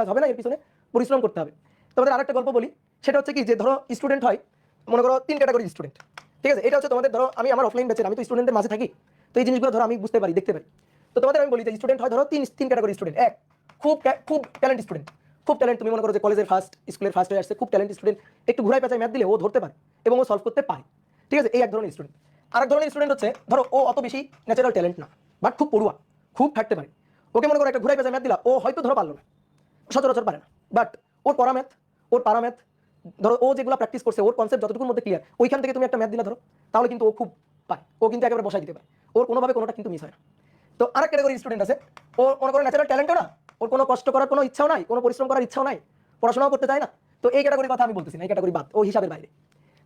কাজ হবে না, এর পিছনে পরিশ্রম করতে হবে। তোমাদের আরেকটা গল্প বলি, সেটা হচ্ছে কি যে ধরো স্টুডেন্ট হয়, মনে করো তিন ক্যাটাগরি স্টুডেন্ট ঠিক আছে? এটা হচ্ছে তোমাদের ধরো আমি আমার অফলাইন ব্যাচের আমি তো স্টুডেন্টের মাঝে থাকি, তো এই জিনিসগুলো ধরো আমি বুঝতে পারি, দেখতে পারি। তো তোমাদের আমি বলি যে স্টুডেন্ট হয় ধরো তিন তিন ক্যাটাগরি স্টুডেন্ট এক, খুব খুব ট্যালেন্ট স্টুডেন্ট খুব ট্যালেন্ট তুমি মনে করো যে কলেজের ফার্স্ট স্কুলের ফার্স্ট হয়ে আসছে, খুব ট্যালেন্ট স্টুডেন্ট একটু ঘুরাই পেঁচায় ম্যাথ দিলে ও ধরতে পারে এবং ও সলভ করতে পারে, ঠিক আছে? এই এক ধরনের স্টুডেন্ট আরেক ধরনের স্টুডেন্ট হচ্ছে, ধরো ও অত বেশি ন্যাচারাল ট্যালেন্ট না বাট খুব পড়ুয়া, খুব থাকতে পারে। ওকে মনে করো একটা ঘুরাই পেঁচায় ম্যাথ দিলা, ও হয়তো ধরো পারল না। সচরাচর পারে না। বাট ওর পড়া ম্যাথ ওর পারা ম্যাথ ধরো ও যেগুলো প্র্যাকটিস করছে, ওর কনসেপ্ট যতটুকুর মধ্যে ক্লিয়ার ওইখান থেকে তুমি একটা ম্যাথ দিলা ধরো, তাহলে কিন্তু ও খুব পায়। ও কিন্তু একেবারে বসাই দিতে পারে। ওর কোনোভাবে কোনোটা কিন্তু মিস হয় না। তো আরেক ক্যাটাগরি স্টুডেন্ট আছে। ও মনে করো ন্যাচারাল ট্যালেন্টও না। ওর কোনো কষ্ট করার কোনো ইচ্ছাও নাই, কোনো পরিশ্রম করার ইচ্ছাও নাই, পড়াশোনাও করতে চায় না। তো এই ক্যাটাগরির কথা আমি বলতেছি না, এই ক্যাটাগরি বাদ, ও হিসাবের বাইরে।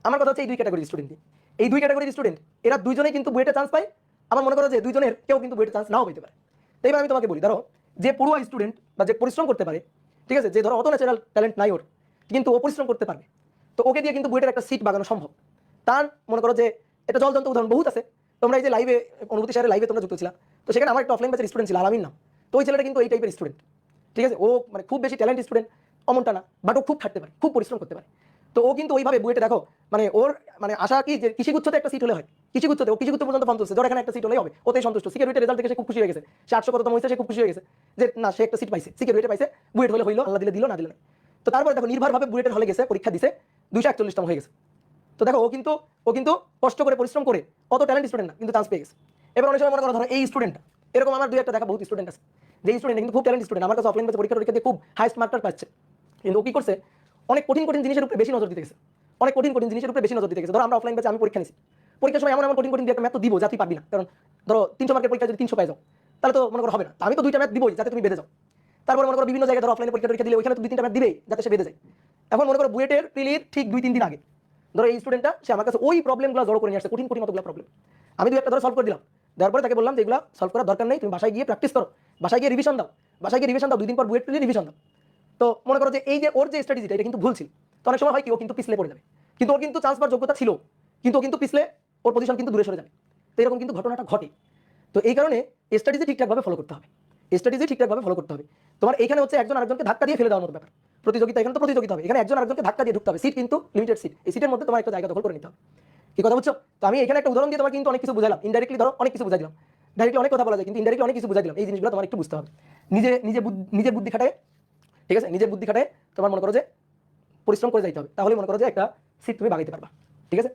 আমার কথা হচ্ছে এই দুই ক্যাটাগরি স্টুডেন্ট এই দুই ক্যাটাগরির স্টুডেন্ট এরা দুজনেই কিন্তু বুয়েটে চান্স পায়। আমার মনে করো যে দুইজনের কেউ কিন্তু বুয়েটে চান্স নাও পেতে পারে। তো এবার আমি তোমাকে বলি, ধরো যে পড়ুয়া স্টুডেন্ট বা যে পরিশ্রম করতে পারে, ঠিক আছে? যে ধরো, অত ন্যাচারাল ট্যালেন্ট নাই ওর, কিন্তু ও পরিশ্রম করতে পারবে। তো ওকে দিয়ে কিন্তু বুয়েটের একটা সিট বাগানো সম্ভব। তার, মনে করো যে এটা জলজন্ত উদাহরণ বহুত আছে। তোমরা এই যে লাইভে অনুভূতি সাহের লাইভে তোমরা যুক্ত ছিলা। তো সেখানে আমার একটা অফলাইন ব্যাচের স্টুডেন্ট ছিল, আলামিন নাম। তো ওই ছেলেটা কিন্তু এই টাইপের স্টুডেন্ট ঠিক আছে? ও মানে খুব বেশি ট্যালেন্ট স্টুডেন্ট অমনটা না বাট ও খুব খাটতে পারে, খুব পরিশ্রম করতে পারে। তো ও কিন্তু ওইভাবে বুয়েটে দেখো মানে ওর মানে আশা কি যে কৃষিগুচ্ছতে একটা সিট হলে হয়? কৃষিগুচ্ছতে, ও কৃষিগুচ্ছ পর্যন্ত তুলছে ধর এখানে একটা সিট হলেই হবে। ওতেই সন্তুষ্ট। সিকিউরিটি রেজাল্ট থেকে সে খুব খুশি হয়ে গেছে। সে আটশো কততম হয়েছে, সে খুব খুশি হয়ে গেছে। যে না, সে একটা সিট পাইছে। সিকিউরিটি পাইছে। বুয়েট হলে হইল, আল্লাহ দিলে দিল, না দিল না তো তারপরে দেখো, নির্ভরভাবে বুয়েটের হলে গেছে, পরীক্ষা দিছে। দুইশো একচল্লিশতম হয়ে গেছে। তো দেখো, ও কিন্তু ও কিন্তু কষ্ট করে, পরিশ্রম করে, অত ট্যালেন্ট স্টুডেন্ট না, কিন্তু চান্স পেয়ে গেছে। এবার অনেক সময় মনে করো, ধরো এই স্টুডেন্টটা এরকম আমার দুই একটা দেখা, বহুত স্টুডেন্ট আছে। যে স্টুডেন্ট কিন্তু খুব ট্যালেন্ট স্টুডেন্ট আমার কাছে অফলাইন পরীক্ষা পরীক্ষা দিয়ে খুব হাইস্ট মার্কটা পাচ্ছে। কিন্তু ও কি করছে অনেক কঠিন কঠিন জিনিসের উপরে বেশি নজর দিতে গেছে অনেক কঠিন কঠিন জিনিসের উপরে বেশি নজর দিতে গেছে ধরো আমরা অফলাইন ব্যাচে আমি পরীক্ষা নিছি। পরীক্ষার সময় এমন এমন কঠিন কঠিন একটা ম্যাথ তো দিব যাতে পারবি না। কারণ ধরো তিনশো মার্কের পরীক্ষা যদি তিনশো পাই যাও, তাহলে তো মনে করো হবে না। আমি তো দুইটা ম্যাথ দিবই, যাতে তুমি বেঁধে যাও। তারপর মনে করো বিভিন্ন জায়গায় ধরো অফলাইনে পরীক্ষা দিলে ওইখানে তো দুই তিনটা ম্যাথ দিবেই, যাতে সে বেঁধে যায়। এখন মনে করো বুয়েটের প্রিলির ঠিক দুই তিন দিন আগে। ধরো এই স্টুডেন্টটা সে আমার কাছে ওই প্রবলেমগুলো জড়ো করে নিয়ে আসছে, কঠিন কঠিন অতগুলো প্রবলেম আমি দুই একটা ধরো সলভ করে দিলাম। দেওয়ার পরে তাকে বললাম যে এগুলো সলভ করার দরকার নেই, তুমি বাসায় গিয়ে প্র্যাকটিস করো। বাসায় গিয়ে রিভিশন দাও। বাসায় গিয়ে রিভিশন দাও, দুই দিন পর বুয়েট প্রিলি রিভিশন দাও। তো মনে করো যে এই যে ওর যে স্ট্র্যাটেজিটা এটা কিন্তু ভুল ছিল। তো অনেক সময় হয় কি, ও কিন্তু পিছলে পড়ে যাবে। কিন্তু ওর কিন্তু চান্স পাওয়ার যোগ্যতা ছিল। কিন্তু ও কিন্তু পিছলে, ওর পজিশন কিন্তু দূরে সরে যাবে। তো এরকম কিন্তু ঘটনাটা ঘটে। তো এই কারণে স্ট্র্যাটেজি ঠিকঠাকভাবে ফলো করতে হবে। স্ট্র্যাটেজি ঠিকঠাকভাবে ফলো করতে হবে। তোমার এখানে হচ্ছে একজন আরেকজনকে ধাক্কা দিয়ে ফেলে দেওয়ার মতো ব্যাপার। প্রতিযোগিতা, এখানে তো প্রতিযোগিতা হবে। এখানে একজন আরেকজনকে ধাক্কা দিয়ে ঢুকতে হবে। সিট কিন্তু লিমিটেড সিট এই সিটের মধ্যে তোমার একটা জায়গা দখল করে নিতে হবে। কি কথা বুঝছ তো আমি এখানে একটা উদাহরণ দিয়ে তোমার কিন্তু অনেক কিছু বুঝালাম। ইনডাইরেক্টলি ধরো অনেক কিছু বুঝাই দিলাম ডাইরেক্টলি অনেক কথা বলা যায়, কিন্তু ইনডাইরেক্টলি অনেক কিছু বুঝাই দিলাম। এই জিনিসগুলো তোমার একটু বুঝতে হবে। নিজে নিজে নিজের বুদ্ধি খাটায় ঠিক আছে? নিজের বুদ্ধি খাটায় তোমার মনে করো যে পরিশ্রম করে যাইতে হবে। তাহলে মনে করো যে একটা সিট তুমি বাগাইতে পারবা। ঠিক আছে?